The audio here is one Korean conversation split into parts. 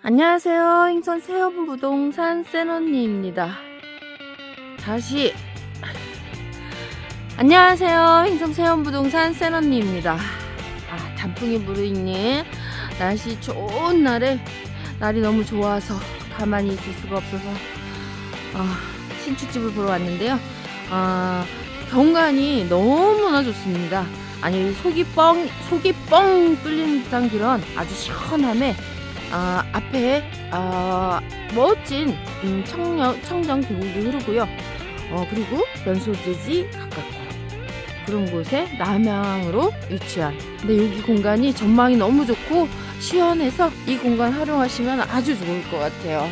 안녕하세요. 인천 세협 부동산 센언니입니다. 다시 안녕하세요. 인천 세협 부동산 센언니입니다. 아, 단풍이 무르익는 날씨 좋은 날에 날이 너무 좋아서 가만히 있을 수가 없어서 아, 신축집을 보러 왔는데요. 아, 경관이 너무나 좋습니다. 아니 속이 뻥 속이 뻥 뚫리는 듯한 그런 아주 시원함에 아, 앞에 아, 멋진 음, 청정, 청정 계곡이 흐르고요. 어, 그리고 연소재지 가깝고 그런 곳에 남향으로 위치한. 근데 여기 공간이 전망이 너무 좋고 시원해서 이 공간 활용하시면 아주 좋을 것 같아요.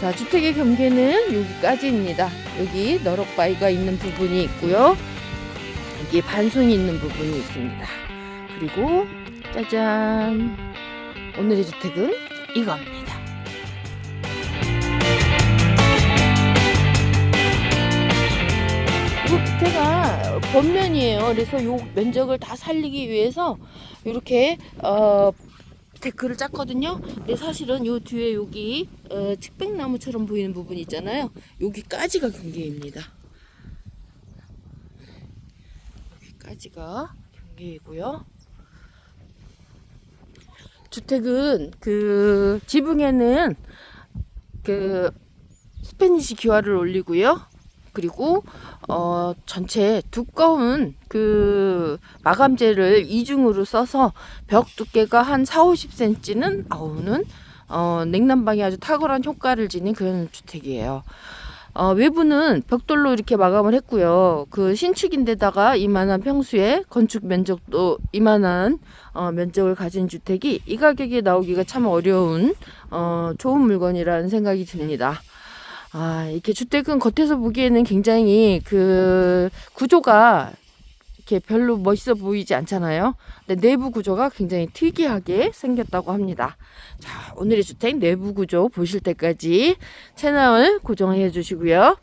자, 주택의 경계는 여기까지입니다. 여기 너럭바위가 있는 부분이 있고요. 여기 반송이 있는 부분이 있습니다. 그리고 짜잔. 오늘의 주택은 이겁니다. 밑에가 번면이에요. 그래서 요 면적을 다 살리기 위해서 이렇게 어 데크를 짰거든요. 근데 사실은 요 뒤에 여기 어, 측백나무처럼 보이는 부분 있잖아요. 여기까지가 경계입니다. 여기까지가 경계이고요. 주택은 그 지붕에는 그 스페니시 기와를 올리고요. 그리고 어 전체 두꺼운 그 마감재를 이중으로 써서 벽 두께가 한 4, 50cm는 나오는 어 냉난방이 아주 탁월한 효과를 지닌 그런 주택이에요. 어, 외부는 벽돌로 이렇게 마감을 했고요. 그 신축인데다가 이만한 평수에 건축 면적도 이만한 어, 면적을 가진 주택이 이 가격에 나오기가 참 어려운 어, 좋은 물건이라는 생각이 듭니다. 아, 이렇게 주택은 겉에서 보기에는 굉장히 그 구조가 이렇게 별로 멋있어 보이지 않잖아요. 근데 내부 구조가 굉장히 특이하게 생겼다고 합니다. 자, 오늘의 주택 내부 구조 보실 때까지 채널 고정해 주시고요.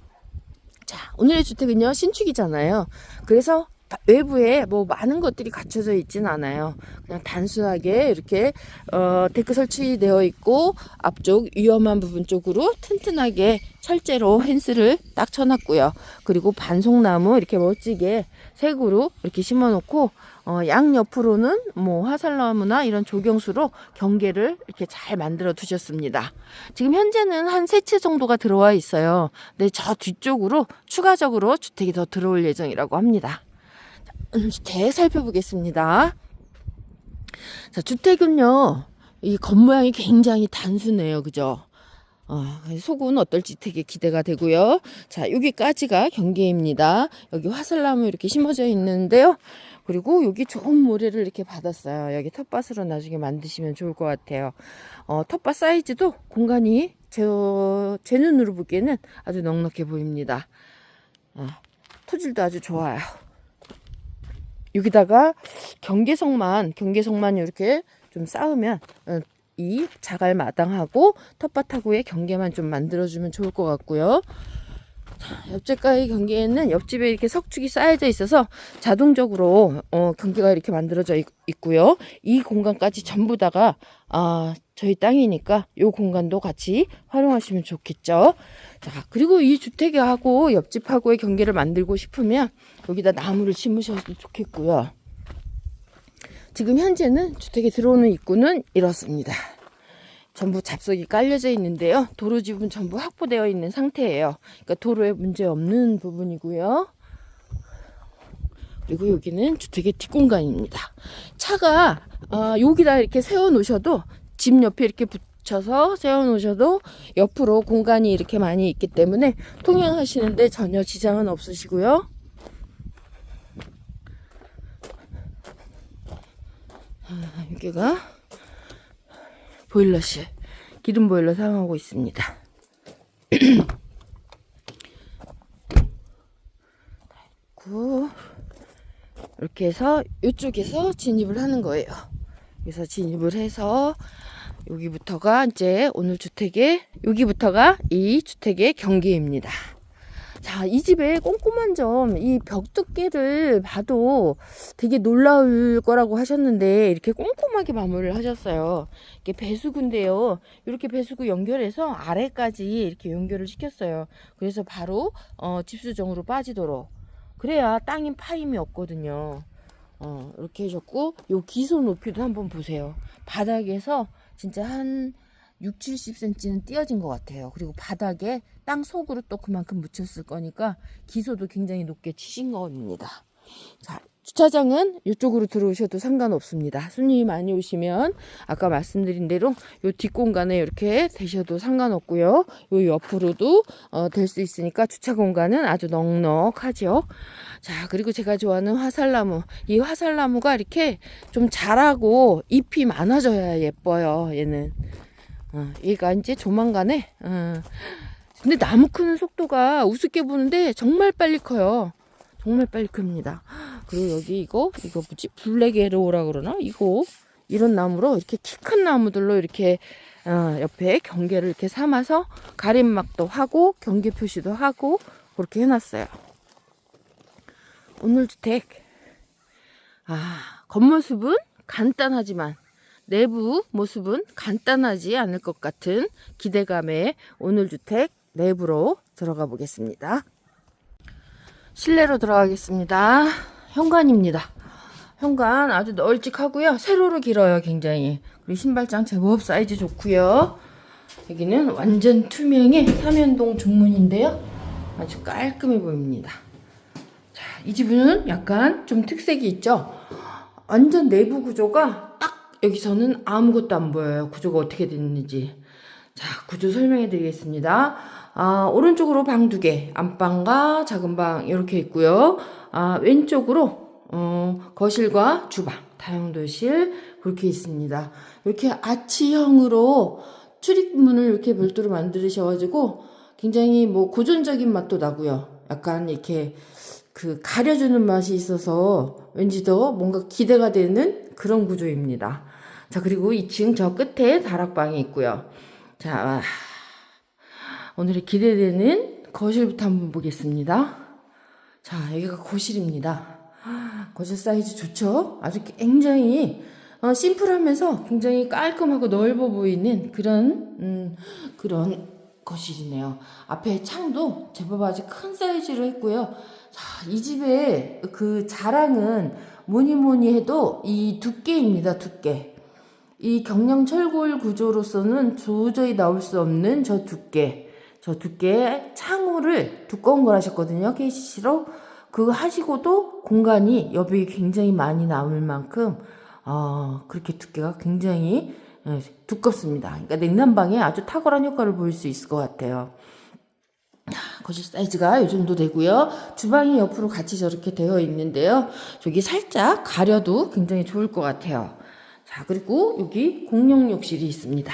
자, 오늘의 주택은요, 신축이잖아요. 그래서 외부에 뭐 많은 것들이 갖춰져 있진 않아요. 그냥 단순하게 이렇게 어, 데크 설치되어 있고 앞쪽 위험한 부분 쪽으로 튼튼하게 철제로 펜스를 딱 쳐놨고요. 그리고 반송나무 이렇게 멋지게 색으로 이렇게 심어놓고 어, 양 옆으로는 뭐 화살나무나 이런 조경수로 경계를 이렇게 잘 만들어 두셨습니다. 지금 현재는 한 세 채 정도가 들어와 있어요. 근데 저 뒤쪽으로 추가적으로 주택이 더 들어올 예정이라고 합니다. 주택 살펴보겠습니다. 자, 주택은요, 이 겉모양이 굉장히 단순해요. 그죠? 어, 속은 어떨지 되게 기대가 되고요. 자, 여기까지가 경계입니다. 여기 화살나무 이렇게 심어져 있는데요. 그리고 여기 좋은 모래를 이렇게 받았어요. 여기 텃밭으로 나중에 만드시면 좋을 것 같아요. 어, 텃밭 사이즈도 공간이 제, 제 눈으로 보기에는 아주 넉넉해 보입니다. 어, 토질도 아주 좋아요. 여기다가 경계석만 경계석만 이렇게 좀 쌓으면 어, 이 자갈 마당하고 텃밭하고의 경계만 좀 만들어주면 좋을 것 같고요. 옆집과의 경계에는 옆집에 이렇게 석축이 쌓여져 있어서 자동적으로 어, 경계가 이렇게 만들어져 있, 고요이 공간까지 전부 다가 아, 저희 땅이니까 이 공간도 같이 활용하시면 좋겠죠. 자, 그리고 이 주택하고 옆집하고의 경계를 만들고 싶으면 여기다 나무를 심으셔도 좋겠고요. 지금 현재는 주택에 들어오는 입구는 이렇습니다. 전부 잡석이 깔려져 있는데요. 도로 지분 전부 확보되어 있는 상태예요. 그러니까 도로에 문제 없는 부분이고요. 그리고 여기는 주택의 뒷공간입니다. 차가 어, 여기다 이렇게 세워 놓으셔도 집 옆에 이렇게 붙여서 세워 놓으셔도 옆으로 공간이 이렇게 많이 있기 때문에 통행하시는데 전혀 지장은 없으시고요. 아, 여기가 보일러실 기름 보일러 사용하고 있습니다. 구 이렇게 해서 이쪽에서 진입을 하는 거예요. 그래서 진입을 해서 여기부터가 이제 오늘 주택의 여기부터가 이 주택의 경계입니다. 자, 이 집의 꼼꼼한 점, 이 벽 두께를 봐도 되게 놀라울 거라고 하셨는데, 이렇게 꼼꼼하게 마무리를 하셨어요. 이게 배수구인데요. 이렇게 배수구 연결해서 아래까지 이렇게 연결을 시켰어요. 그래서 바로, 어, 집수정으로 빠지도록. 그래야 땅인 파임이 없거든요. 어, 이렇게 해줬고, 요 기소 높이도 한번 보세요. 바닥에서 진짜 한 6, 70cm는 띄어진 것 같아요. 그리고 바닥에 땅 속으로 또 그만큼 묻혔을 거니까 기소도 굉장히 높게 치신 겁니다. 자, 주차장은 이쪽으로 들어오셔도 상관없습니다. 손님이 많이 오시면 아까 말씀드린 대로 요 뒷공간에 이렇게 되셔도 상관없고요. 요 옆으로도 어, 될 수 있으니까 주차 공간은 아주 넉넉하죠. 자, 그리고 제가 좋아하는 화살나무. 이 화살나무가 이렇게 좀 자라고 잎이 많아져야 예뻐요. 얘는. 어, 얘가 이제 조만간에 어. 근데 나무 크는 속도가 우습게 보는데 정말 빨리 커요. 정말 빨리 큽니다. 그리고 여기 이거 이거 뭐지 블랙 에로우라 그러나 이거 이런 나무로 이렇게 키 큰 나무들로 이렇게 어, 옆에 경계를 이렇게 삼아서 가림막도 하고 경계 표시도 하고 그렇게 해놨어요. 오늘 주택 아 겉모습은 간단하지만 내부 모습은 간단하지 않을 것 같은 기대감에 오늘 주택 내부로 들어가 보겠습니다. 실내로 들어가겠습니다. 현관입니다. 현관 아주 널찍하고요. 세로로 길어요, 굉장히. 그리고 신발장 제법 사이즈 좋고요. 여기는 완전 투명의 삼연동 중문인데요. 아주 깔끔해 보입니다. 자, 이 집은 약간 좀 특색이 있죠. 완전 내부 구조가 딱 여기서는 아무것도 안 보여요. 구조가 어떻게 됐는지. 자, 구조 설명해 드리겠습니다. 아, 오른쪽으로 방 두 개, 안방과 작은 방 이렇게 있고요. 아, 왼쪽으로 어, 거실과 주방, 다용도실 그렇게 있습니다. 이렇게 아치형으로 출입문을 이렇게 별도로 만드셔가지고 굉장히 뭐 고전적인 맛도 나고요. 약간 이렇게 그 가려주는 맛이 있어서 왠지 더 뭔가 기대가 되는 그런 구조입니다. 자, 그리고 2층 저 끝에 다락방이 있고요. 자, 오늘의 기대되는 거실부터 한번 보겠습니다. 자, 여기가 거실입니다. 거실 사이즈 좋죠? 아주 굉장히 어, 심플하면서 굉장히 깔끔하고 넓어 보이는 그런 음, 그런 거실이네요. 앞에 창도 제법 아주 큰 사이즈로 했고요. 자, 이 집의 그 자랑은 뭐니 뭐니 해도 이 두께입니다. 두께. 이 경량 철골 구조로서는 도저히 나올 수 없는 저 두께. 저 두께의 창호를 두꺼운 걸 하셨거든요. KCC로. 그거 하시고도 공간이 여백이 굉장히 많이 남을 만큼 어, 그렇게 두께가 굉장히 예, 두껍습니다. 그러니까 냉난방에 아주 탁월한 효과를 보일 수 있을 것 같아요. 거실 사이즈가 이 정도 되고요. 주방이 옆으로 같이 저렇게 되어 있는데요. 저기 살짝 가려도 굉장히 좋을 것 같아요. 자, 그리고 여기 공용 욕실이 있습니다.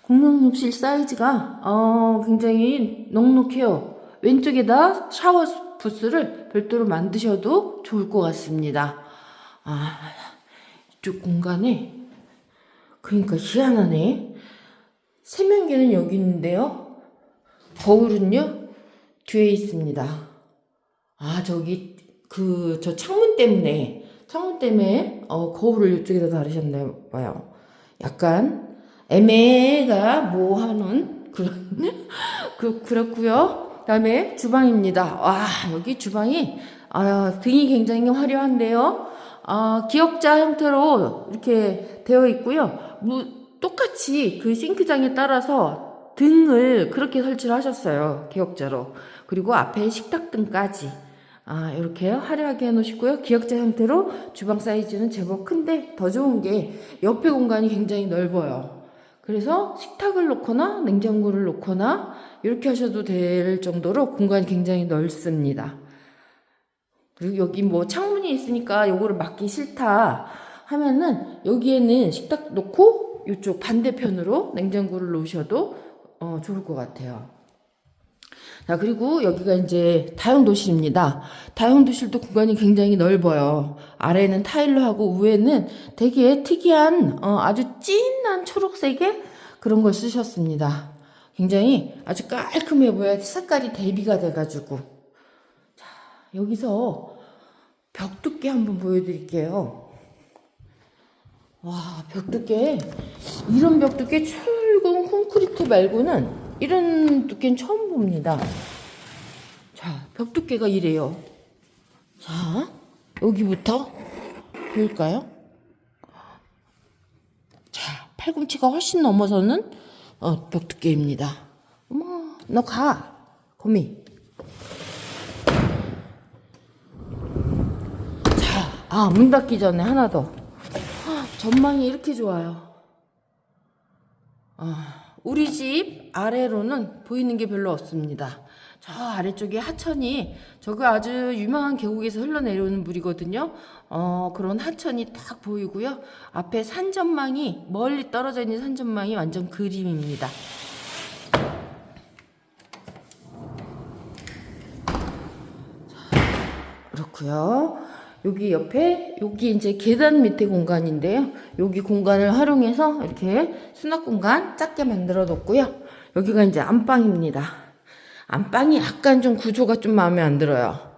공용 욕실 사이즈가 어, 굉장히 넉넉해요. 왼쪽에다 샤워 부스를 별도로 만드셔도 좋을 것 같습니다. 아, 이쪽 공간에 그러니까 희한하네. 세면기는 여기 있는데요. 거울은요 뒤에 있습니다. 아 저기 그 저 창문 때문에 창문 때문에 어 거울을 이쪽에다 달으셨나 봐요. 약간 애매가 뭐 하는 그런 그 그렇고요. 그다음에 주방입니다. 와 여기 주방이 아 등이 굉장히 화려한데요. 아 기역자 형태로 이렇게 되어 있고요. 뭐 똑같이 그 싱크장에 따라서 등을 그렇게 설치를 하셨어요. 기역자로. 그리고 앞에 식탁등까지. 아, 이렇게 화려하게 해놓으시고요. 기역자 형태로 주방 사이즈는 제법 큰데 더 좋은 게 옆에 공간이 굉장히 넓어요. 그래서 식탁을 놓거나 냉장고를 놓거나 이렇게 하셔도 될 정도로 공간이 굉장히 넓습니다. 그리고 여기 뭐 창문이 있으니까 요거를 막기 싫다 하면은 여기에는 식탁 놓고 이쪽 반대편으로 냉장고를 놓으셔도 어, 좋을 것 같아요. 자, 그리고 여기가 이제 다용도실입니다. 다용도실도 공간이 굉장히 넓어요. 아래는 타일로 하고 위에는 되게 특이한 어, 아주 진한 초록색의 그런 걸 쓰셨습니다. 굉장히 아주 깔끔해 보여야 색깔이 대비가 돼가지고 자 여기서 벽 두께 한번 보여드릴게요. 와, 벽 두께 이런 벽 두께 철근 콘크리트 말고는 이런 두께는 처음 봅니다. 자, 벽 두께가 이래요. 자, 여기부터 보일까요? 자, 팔꿈치가 훨씬 넘어서는 어, 벽 두께입니다. 어머, 너 가, 거미. 자, 아, 문 닫기 전에 하나 더. 전망이 이렇게 좋아요. 아, 우리 집 아래로는 보이는 게 별로 없습니다. 저 아래쪽에 하천이 저거 아주 유명한 계곡에서 흘러내려오는 물이거든요. 어, 그런 하천이 딱 보이고요. 앞에 산전망이 멀리 떨어져 있는 산전망이 완전 그림입니다. 그렇고요. 여기 옆에 여기 이제 계단 밑에 공간인데요. 여기 공간을 활용해서 이렇게 수납 공간 작게 만들어 뒀고요. 여기가 이제 안방입니다. 안방이 약간 좀 구조가 좀 마음에 안 들어요.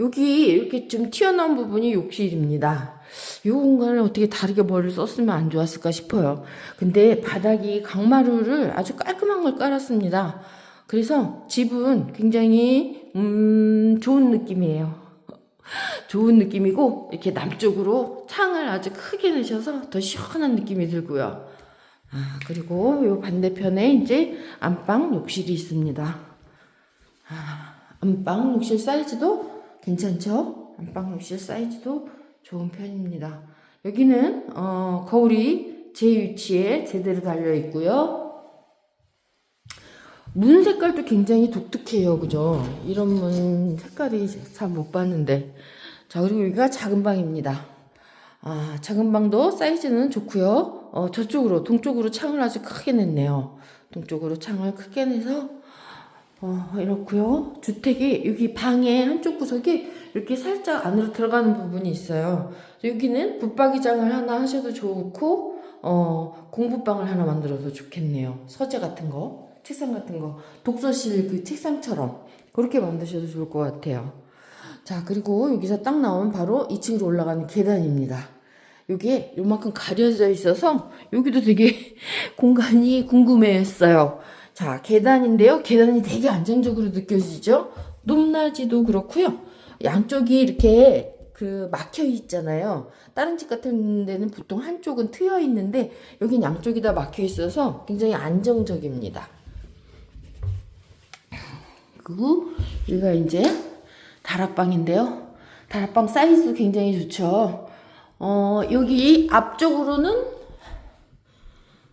여기 이렇게 좀 튀어나온 부분이 욕실입니다. 이 공간을 어떻게 다르게 머리를 썼으면 안 좋았을까 싶어요. 근데 바닥이 강마루를 아주 깔끔한 걸 깔았습니다. 그래서 집은 굉장히 음, 좋은 느낌이에요. 좋은 느낌이고 이렇게 남쪽으로 창을 아주 크게 내셔서 더 시원한 느낌이 들고요. 아, 그리고 요 반대편에 이제 안방 욕실이 있습니다. 아, 안방 욕실 사이즈도 괜찮죠? 안방 욕실 사이즈도 좋은 편입니다. 여기는 어, 거울이 제 위치에 제대로 달려 있고요. 문 색깔도 굉장히 독특해요. 그죠? 이런 문 색깔이 잘못 봤는데. 자, 그리고 여기가 작은 방입니다. 아, 작은 방도 사이즈는 좋고요. 어, 저쪽으로, 동쪽으로 창을 아주 크게 냈네요. 동쪽으로 창을 크게 내서, 어, 이렇고요. 주택이, 여기 방의 한쪽 구석에 이렇게 살짝 안으로 들어가는 부분이 있어요. 여기는 붙박이장을 하나 하셔도 좋고, 어, 공부방을 하나 만들어도 좋겠네요. 서재 같은 거. 책상 같은 거 독서실 그 책상처럼 그렇게 만드셔도 좋을 것 같아요. 자 그리고 여기서 딱 나오면 바로 2층으로 올라가는 계단입니다. 여기에 요만큼 가려져 있어서 여기도 되게 공간이 궁금했어요. 자 계단인데요. 계단이 되게 안정적으로 느껴지죠. 높낮이도 그렇고요. 양쪽이 이렇게 그 막혀 있잖아요. 다른 집 같은 데는 보통 한쪽은 트여 있는데 여긴 양쪽이 다 막혀 있어서 굉장히 안정적입니다. 그리고 여기가 이제 다락방인데요. 다락방 사이즈도 굉장히 좋죠. 어, 여기 앞쪽으로는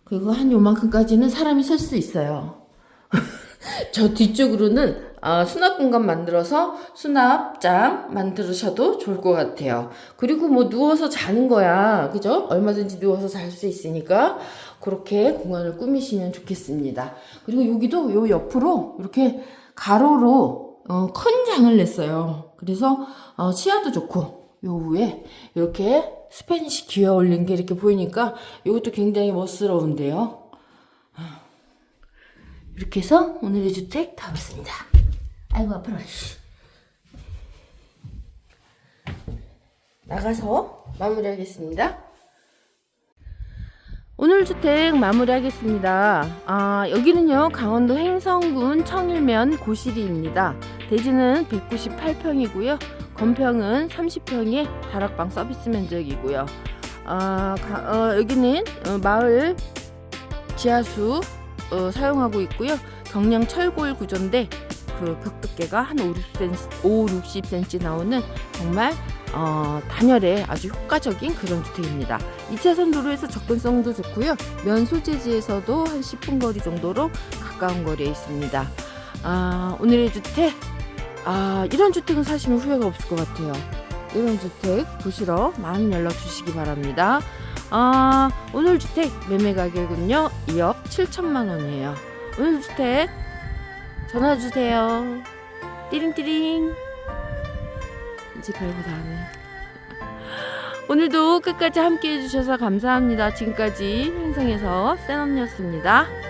그리고 한 요만큼까지는 사람이 설 수 있어요. 저 뒤쪽으로는 어, 수납 공간 만들어서 수납장 만들으셔도 좋을 것 같아요. 그리고 뭐 누워서 자는 거야. 그죠? 얼마든지 누워서 잘 수 있으니까 그렇게 공간을 꾸미시면 좋겠습니다. 그리고 여기도 요 옆으로 이렇게 가로로 어, 큰 장을 냈어요. 그래서 어, 시야도 좋고 요 위에 이렇게 스페니시 기어 올린 게 이렇게 보이니까 이것도 굉장히 멋스러운데요. 아, 이렇게 해서 오늘의 주택 다 봤습니다. 아이고 아파라. 나가서 마무리하겠습니다. 오늘 주택 마무리하겠습니다. 아, 여기는요, 강원도 행성군 청일면 고시리입니다. 대지는 198평이고요. 건평은 30평의 다락방 서비스 면적이고요. 아, 가, 어, 여기는 어, 마을 지하수 어, 사용하고 있고요. 경량 철골 구조인데 그 벽 두께가 한 5, 60cm, 5, 60cm 나오는 정말 어, 단열에 아주 효과적인 그런 주택입니다. 2차선 도로에서 접근성도 좋고요. 면 소재지에서도 한 10분 거리 정도로 가까운 거리에 있습니다. 아, 오늘의 주택, 아, 이런 주택은 사시면 후회가 없을 것 같아요. 이런 주택 보시러 많은 연락 주시기 바랍니다. 아, 오늘 주택 매매 가격은요, 2억 7천만 원이에요. 오늘 주택 전화 주세요. 띠링띠링. 이제 별거 다 하네. 오늘도 끝까지 함께 해주셔서 감사합니다. 지금까지 행성에서 센언니였습니다.